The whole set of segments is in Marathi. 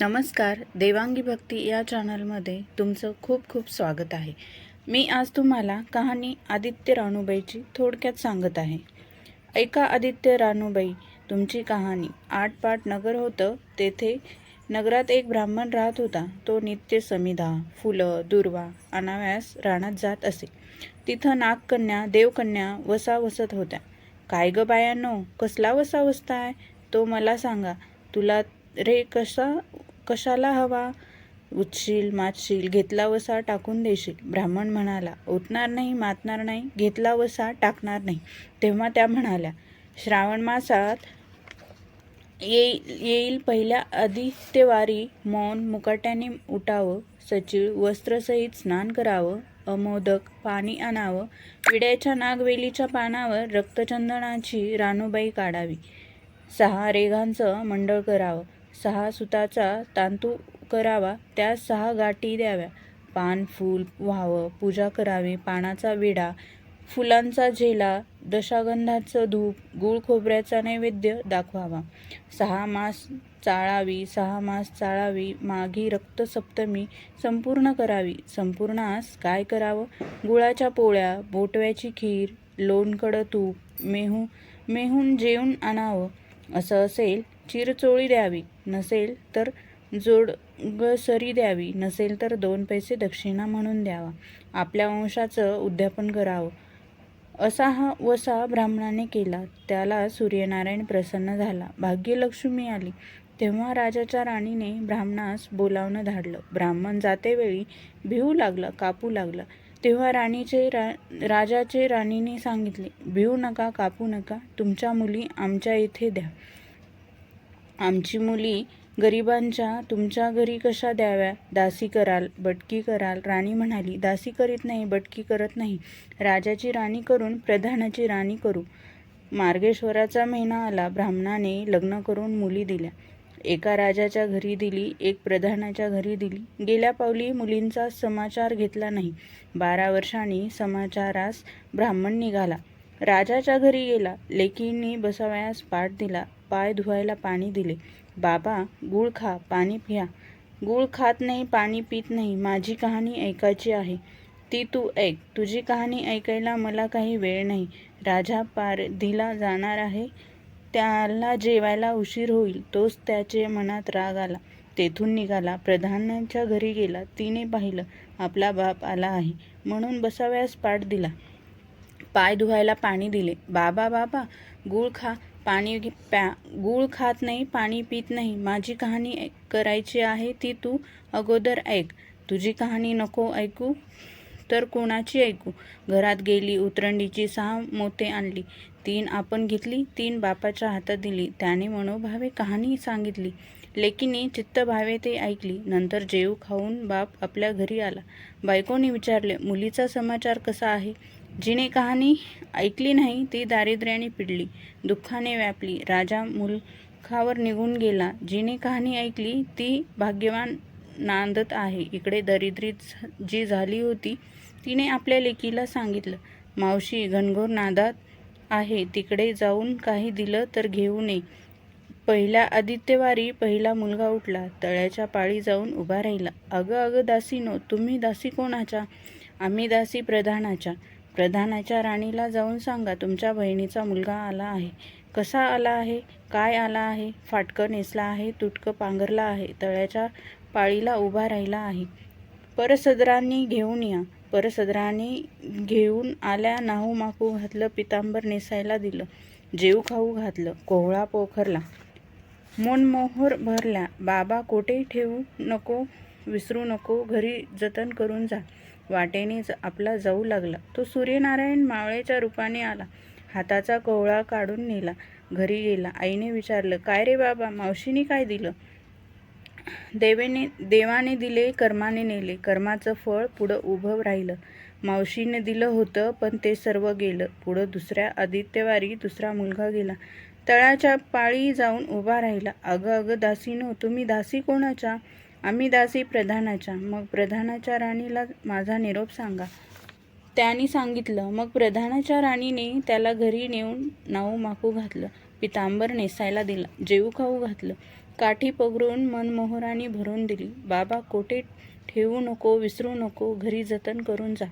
नमस्कार देवांगी भक्ती या चॅनलमध्ये तुमचं खूप खूप स्वागत आहे. मी आज तुम्हाला कहाणी आदित्य रानूबाईची थोडक्यात सांगत आहे. ऐका आदित्य रानूबाई तुमची कहाणी आठ पाट नगर होतं तेथे नगरात एक ब्राह्मण राहत होता. तो नित्य समिधा फुलं दुर्वा अनाव्यास रानात जात असे. तिथं नागकन्या देवकन्या वसा वसत होत्या. काय ग बायांनो कसला वसा वसताय तो मला सांगा तुला रे कसा कशाला हवा? उचशील मातशील घेतला वसा टाकून देशील. ब्राह्मण म्हणाला उठणार नाही मातणार नाही घेतला वसा टाकणार नाही. तेव्हा त्या म्हणाल्या श्रावण मासात येईल येईल पहिल्या आदित्यवारी मौन मुकाट्याने उठावं सचिव वस्त्रसहित स्नान करावं अमोदक पाणी आणावं विड्याच्या नागवेलीच्या पानावर रक्तचंदनाची रानूबाई काढावी सहा रेघांचं मंडळ करावं सहा सुताचा तांतू करावा त्यास सहा गाठी द्याव्या. पान फूल व्हावं पूजा करावी. पानाचा विडा फुलांचा झेला दशागंधाचं धूप गुळ खोबऱ्याचा नैवेद्य दाखवावा. सहा मास चाळावी सहा मास चाळावी माघी रक्तसप्तमी संपूर्ण करावी. संपूर्णास काय करावं? गुळाच्या पोळ्या बोटव्याची खीर लोणकडं तूप मेहू मेहून जेवून आणावं. असं असेल चिरचोळी द्यावी. नसेल तर जोडगसरी द्यावी. नसेल तर दोन पैसे दक्षिणा म्हणून द्यावा. आपल्या वंशाचं उद्यापन करावं. असा हा वसा ब्राह्मणाने केला. त्याला सूर्यनारायण प्रसन्न झाला. भाग्यलक्ष्मी आली. तेव्हा राजाच्या राणीने ब्राह्मणास बोलावणं धाडलं. ब्राह्मण जातेवेळी भिवू लागला कापू लागला. तेव्हा राणीचे रा राजाचे राणीने सांगितले भिवू नका कापू नका. तुमच्या मुली आमच्या इथे द्या. आमची मुली गरिबांच्या तुमच्या घरी कशा द्याव्या? दासी कराल बटकी कराल. राणी म्हणाली दासी करीत नाही बटकी करत नाही. राजाची राणी करून प्रधानाची राणी करू. मार्गेश्वराचा महिना आला. ब्राह्मणाने लग्न करून मुली दिल्या. एका राजाच्या घरी दिली एक प्रधानाच्या घरी दिली. गेल्या पावली मुलींचा समाचार घेतला नाही. बारा वर्षांनी समाचारास ब्राह्मण निघाला. राजाच्या घरी गेला. लेकींनी बसावयास पाठ दिला. पाय धुवायला पाणी दिले. बाबा गुळ खा पाणी प्या. गुळ खात नाही पाणी पित नाही माझी कहाणी ऐकायची आहे. ती तू ऐक तुझी कहाणी ऐकायला मला काही वेळ नाही. राजा पारधीला जाणार आहे त्याला जेवायला उशीर होईल तोच त्याचे मनात राग आला. तेथून निघाला प्रधानांच्या घरी गेला तिने पाहिलं आपला बाप आला आहे म्हणून बसाव्यास पाठ दिला. पाय धुवायला पाणी दिले. बाबा बाबा गुळ खा पाणी प्या गूळ खात नाही पाणी पित नाही. माझी कहाणी करायची आहे ती तू अगोदर ऐक. तुझी कहाणी नको ऐकू तर कोणाची ऐकू? घरात गेली उतरंडीची सहा मोते आणली. तीन आपण घेतली तीन बापाच्या हातात दिली. त्याने मनोभावे कहाणी सांगितली. लेकीने चित्त भावे ते ऐकली. नंतर जेव खाऊन बाप आपल्या घरी आला. बायकोने विचारले मुलीचा समाचार कसा आहे? जिने कहाणी ऐकली नाही ती दारिद्र्याने पिडली दुःखाने व्यापली. राजा मुलखावर निघून गेला. जिने कहाणी ऐकली ती भाग्यवान नांदत आहे. इकडे दरिद्रीत जी झाली होती तिने आपल्या लेकीला सांगितलं मावशी घनघोर नादात आहे. तिकडे जाऊन काही दिलं तर घेऊ नये. पहिल्या आदित्यवारी पहिला मुलगा उठला. तळ्याच्या पाळी जाऊन उभा राहिला. अगं अगं दासीनो तुम्ही दासी कोणाच्या? आम्ही दासी प्रधानाच्या. प्रधानाच्या राणीला जाऊन सांगा तुमच्या बहिणीचा मुलगा आला आहे. कसा आला आहे? काय आला आहे? फाटकं नेसला आहे तुटकं पांघरला आहे तळ्याच्या पाळीला उभा राहिला आहे. परसदरांनी घेऊन या. परसदरांनी घेऊन आल्या नाहू माकू घातलं पितांबर नेसायला दिलं जेऊ खाऊ घातलं कोहळा पोखरला. मनमोहर भरल्या. बाबा कोठे ठेवू नको विसरू नको घरी जतन करून जा. वाटेने आपला जाऊ लागला. तो सूर्यनारायण मावळेच्या रूपाने आला. हाताचा कोहळा काढून नेला. घरी गेला. आईने विचारलं काय रे बाबा मावशीने काय दिलं? देवेने देवाने दिले कर्माने नेले. कर्माचं फळ पुढं उभं राहिलं. मावशीने दिलं होतं पण ते सर्व गेलं. पुढं दुसऱ्या आदित्यवारी दुसरा मुलगा गेला. तळाच्या पाळी जाऊन उभा राहिला. अगं अगं दासीनो तुम्ही दासी कोणाच्या? आम्ही दासी प्रधानाच्या. मग प्रधानाच्या राणीला माझा निरोप सांगा. त्यांनी सांगितलं मग प्रधानाच्या राणीने त्याला घरी नेऊन नाऊ माकू घातलं. पितांबर नेसायला दिला जेऊ खाऊ घातलं. काठी पगरून मनमोहराने भरून दिली. बाबा कोठे ठेवू नको विसरू नको घरी जतन करून जा.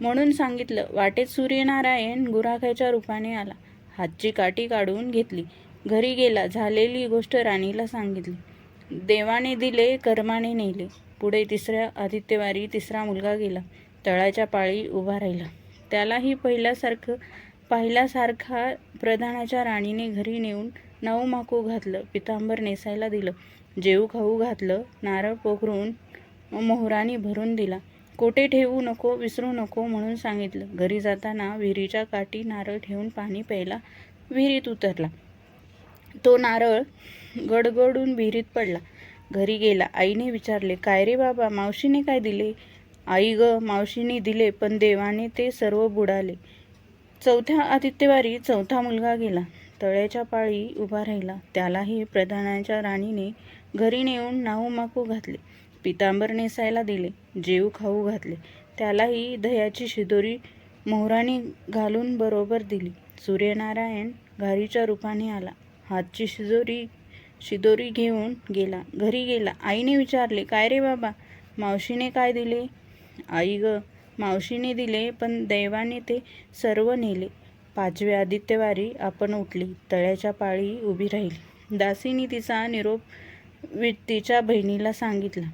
म्हणून सांगितलं वाटेत सूर्यनारायण गुराख्याच्या रूपाने आला. हातची काठी काढून घेतली. घरी गेला झालेली गोष्ट राणीला सांगितली. देवाने दिले कर्माने नेले. पुढे तिसऱ्या आदित्यवारी तिसरा मुलगा गेला. तळाच्या पाळी उभा राहिला. त्यालाही पहिल्यासारखं पाहिल्यासारखा प्रधानाच्या राणीने घरी नेऊन नऊ माकू घातलं पितांबर नेसायला दिलं. जेऊ खाऊ घातलं नारळ पोखरून मोहराने भरून दिला. कोठे ठेवू नको विसरू नको म्हणून सांगितलं. घरी जाताना विहिरीच्या काठी नारळ ठेवून पाणी प्यायला विहिरीत उतरला. तो नारळ गडगडून विहिरीत पडला. घरी गेला. आईने विचारले काय रे बाबा मावशीने काय दिले? आई ग मावशीने दिले पण देवाने ते सर्व बुडाले. चौथ्या आदित्यवारी चौथा मुलगा गेला. तळ्याच्या पाळी उभा राहिला. त्यालाही प्रधानाच्या राणीने घरी नेऊन नाहू माकू घातले. पितांबर नेसायला दिले. जेऊ खाऊ घातले. त्यालाही दह्याची शिदोरी मोहराने घालून बरोबर दिली. सूर्यनारायण घारीच्या रूपाने आला. हातची शिजोरी शिदोरी घेऊन गेला. घरी गेला. आईने विचारले काय रे बाबा? मावशीने काय दिले? आई ग मावशीने दिले पण दैवाने ते सर्व नेले. पाचवे आदित्यवारी आपण उठली. तळ्याच्या पाळी उभी राहिली. दासीनी तिचा निरोप तिच्या बहिणीला सांगितला.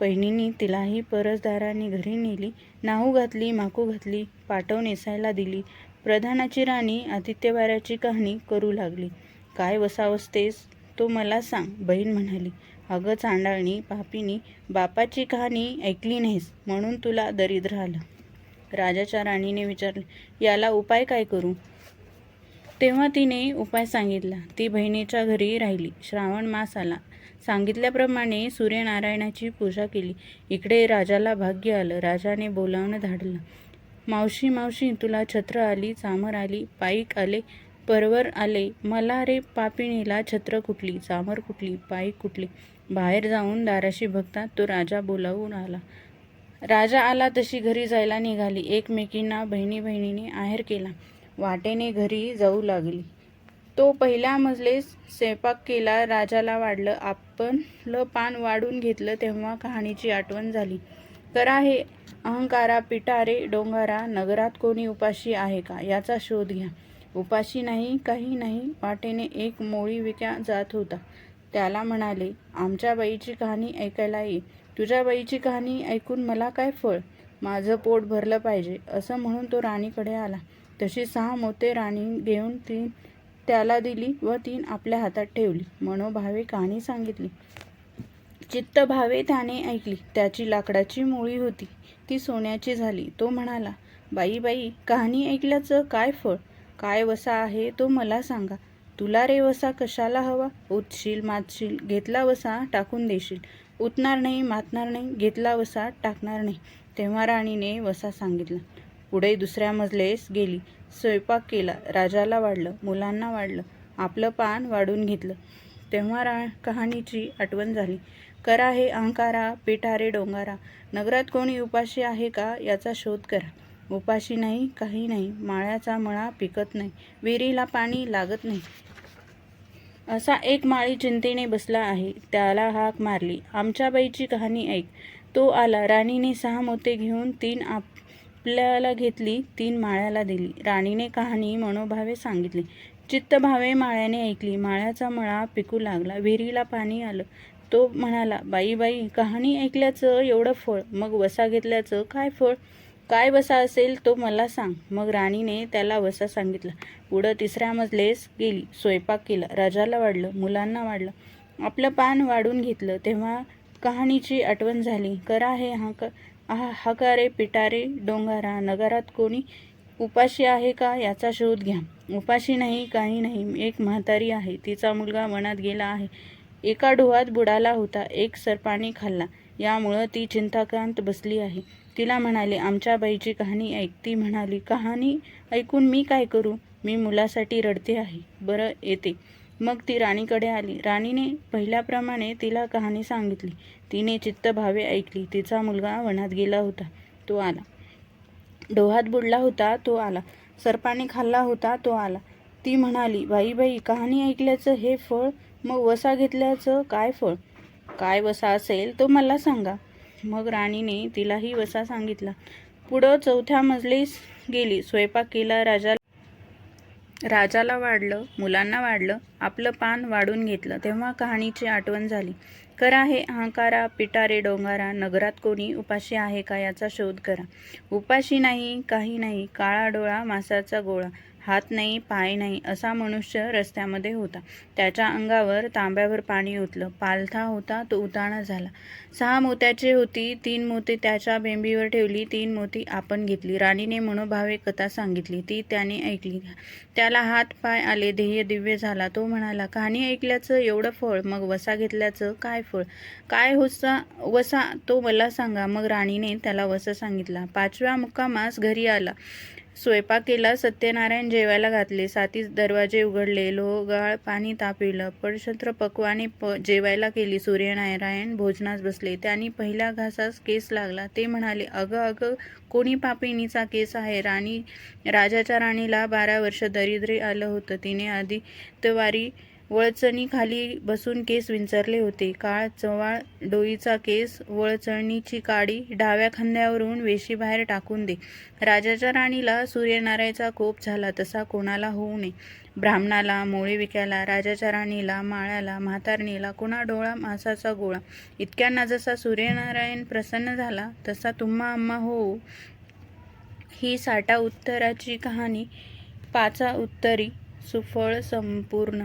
बहिणीने तिलाही परसदाराने घरी नेली. नाहू घातली माकू घातली पाटव नेसायला दिली. प्रधानाची राणी आदित्यवाऱ्याची कहाणी करू लागली. काय वसावसतेस? तो मला सांग. बहीण म्हणाली अगं चांडाळणी पापीनी बापाची कहाणी ऐकली नाहीस म्हणून तुला दरिद्र आलं. राजाच्या राणीने विचारले याला उपाय काय करू? तेव्हा तिने उपाय सांगितला. ती बहिणीच्या घरी राहिली. श्रावण मास आला. सांगितल्याप्रमाणे सूर्यनारायणाची पूजा केली. इकडे राजाला भाग्य आलं. राजाने बोलावणं धाडलं. मावशी मावशी तुला छत्र आली चामर आली पाईक आले परवर आले. मला रे पापिणीला छत्र कुठली चामर कुठली पायी कुठली? बाहेर जाऊन दाराशी बघता तो राजा बोलावून आला. राजा आला तशी घरी जायला निघाली. एकमेकींना बहिणी बहिणीने आहेर केला. वाटेने घरी जाऊ लागली. तो पहिल्या मजलेस स्वयंपाक केला. राजाला वाढलं. आपलं पान वाढून घेतलं तेव्हा कहाणीची आठवण झाली. करा हे अहंकारा पिटारे डोंगारा. नगरात कोणी उपाशी आहे का? याचा शोध घ्या. उपाशी नाही काही नाही. वाटेने एक मोळी विक्या जात होता. त्याला म्हणाले आमच्या बाईची कहाणी ऐकायला ये. तुझ्या बाईची कहाणी ऐकून मला काय फळ? माझं पोट भरलं पाहिजे. असं म्हणून तो राणीकडे आला. तशी सहा मोते राणी घेऊन ती त्याला दिली व तीन आपल्या हातात ठेवली. मनोभावे कहाणी सांगितली. चित्तभावे त्याने ऐकली. त्याची लाकडाची मुळी होती. ती सोन्याची झाली. तो म्हणाला बाई बाई कहाणी ऐकल्याचं काय फळ? काय वसा आहे तो मला सांगा. तुला रे वसा कशाला हवा? उतशील मातशील घेतला वसा टाकून देशील. उतणार नाही मातणार नाही घेतला वसा टाकणार नाही. तेव्हा राणीने वसा सांगितला. पुढे दुसऱ्या मजलेस गेली. स्वयंपाक केला. राजाला वाढलं. मुलांना वाढलं. आपलं पान वाढून घेतलं. तेव्हा रा कहाणीची आठवण झाली. करा हे अहंकारा पिठारे डोंगारा. नगरात कोणी उपाशी आहे का याचा शोध करा. उपाशी नाही काही नाही. माळ्याचा मळा पिकत नाही. विहिरीला पाणी लागत नाही. असा एक माळी चिंतेने बसला आहे. त्याला हाक मारली. आमच्या बाईची कहाणी ऐक. तो आला. राणीने सहा मोते घेऊन तीन आपल्याला घेतली तीन माळ्याला दिली. राणीने कहाणी मनोभावे सांगितली. चित्तभावे माळ्याने ऐकली. माळ्याचा मळा पिकू लागला. विहिरीला पाणी आलं. तो म्हणाला बाई बाई कहाणी ऐकल्याचं एवढं फळ. मग वसा घेतल्याचं काय फळ? काय वसा असेल तो मला सांग. मग राणीने त्याला वसा सांगितला. पुढं तिसऱ्या मजलेस गेली. स्वयंपाक केला. राजाला वाढलं. मुलांना वाढलं. आपलं पान वाढून घेतलं. तेव्हा कहाणीची आठवण झाली. करा हे हाक हा हकारे पिटारे डोंगारा नगरात कोणी उपाशी आहे का याचा शोध घ्या. उपाशी नाही काही नाही. एक म्हातारी आहे. तिचा मुलगा वनात गेला आहे. एका डोहात बुडाला होता. एक सर्पाने खाल्ला. यामुळं ती चिंताक्रांत बसली आहे. तिला म्हणाले आमच्या बाईची कहाणी ऐक ती म्हणाली कहाणी ऐकून मी काय करू? मी मुलासाठी रडते आहे. बरं येते. मग ती राणीकडे आली. राणीने पहिल्याप्रमाणे तिला कहाणी सांगितली. तिने चित्त भावे ऐकली. तिचा मुलगा वनात गेला होता. तो आला. डोहात बुडला होता तो आला. सर्पाने खाल्ला होता तो आला. ती म्हणाली बाई बाई कहाणी ऐकल्याचं हे फळ? मग वसा घेतल्याचं काय फळ? काय वसा असेल तो मला सांगा. मग राणीने तिलाही वसा सांगितला. पुढं चौथ्या मजलीस गेली. स्वयंपाक केला. राजा राजाला वाढलं. मुलांना वाढलं. आपलं पान वाढून घेतलं तेव्हा कहाणीची आठवण झाली. करा हे अहंकारा पिटारे डोंगारा नगरात कोणी उपाशी आहे का याचा शोध करा. उपाशी नाही काही नाही काळा डोळा मासाचा गोळा हात नाही पाय नाही असा मनुष्य रस्त्यामध्ये होता. त्याच्या अंगावर तांब्यावर पाणी ओतलं. पालथा होता तो उताणा झाला. सहा मोत्याची होती तीन मोती त्याच्या बेंबीवर ठेवली तीन मोती आपण घेतली. राणीने मनोभावे कथा सांगितली ती त्याने ऐकली. त्याला हात पाय आले ध्येय दिव्य झाला. तो म्हणाला कहाणी ऐकल्याचं एवढं फळ मग वसा घेतल्याचं काय फळ? काय होसा वसा तो मला सांगा. मग राणीने त्याला वसा सांगितला. पाचव्या मुक्कामास घरी आला. स्वयंपाक केला सत्यनारायण जेवायला घातले सातीच दरवाजे उघडले लोहगाळ पाणी तापविलं पडशत्र पक्वाने प जेवायला केली सूर्यनारायण भोजनास बसले त्यांनी पहिल्या घासास केस लागला ते म्हणाले अगं अगं कोणी पापिणीचा केस आहे? राणी राजाच्या राणीला बारा वर्ष दरिद्री आलं होतं तिने आधी तवारी वळचणीखाली बसून केस विंचरले होते. काळ चवाळ डोईचा केस वळचणीची काडी डाव्या खांद्यावरून वेशीबाहेर टाकून दे. राजाच्या राणीला सूर्यनारायणचा कोप झाला तसा कोणाला होऊ नये. ब्राह्मणाला मोळी विकायला राजाच्या राणीला माळ्याला म्हातारणीला कुणा डोळा मासाचा गोळा? इतक्यांना जसा सूर्यनारायण प्रसन्न झाला तसा तुम्हा अम्मा होऊ. ही साठा उत्तराची कहाणी पाचा उत्तरी सुफळ संपूर्ण.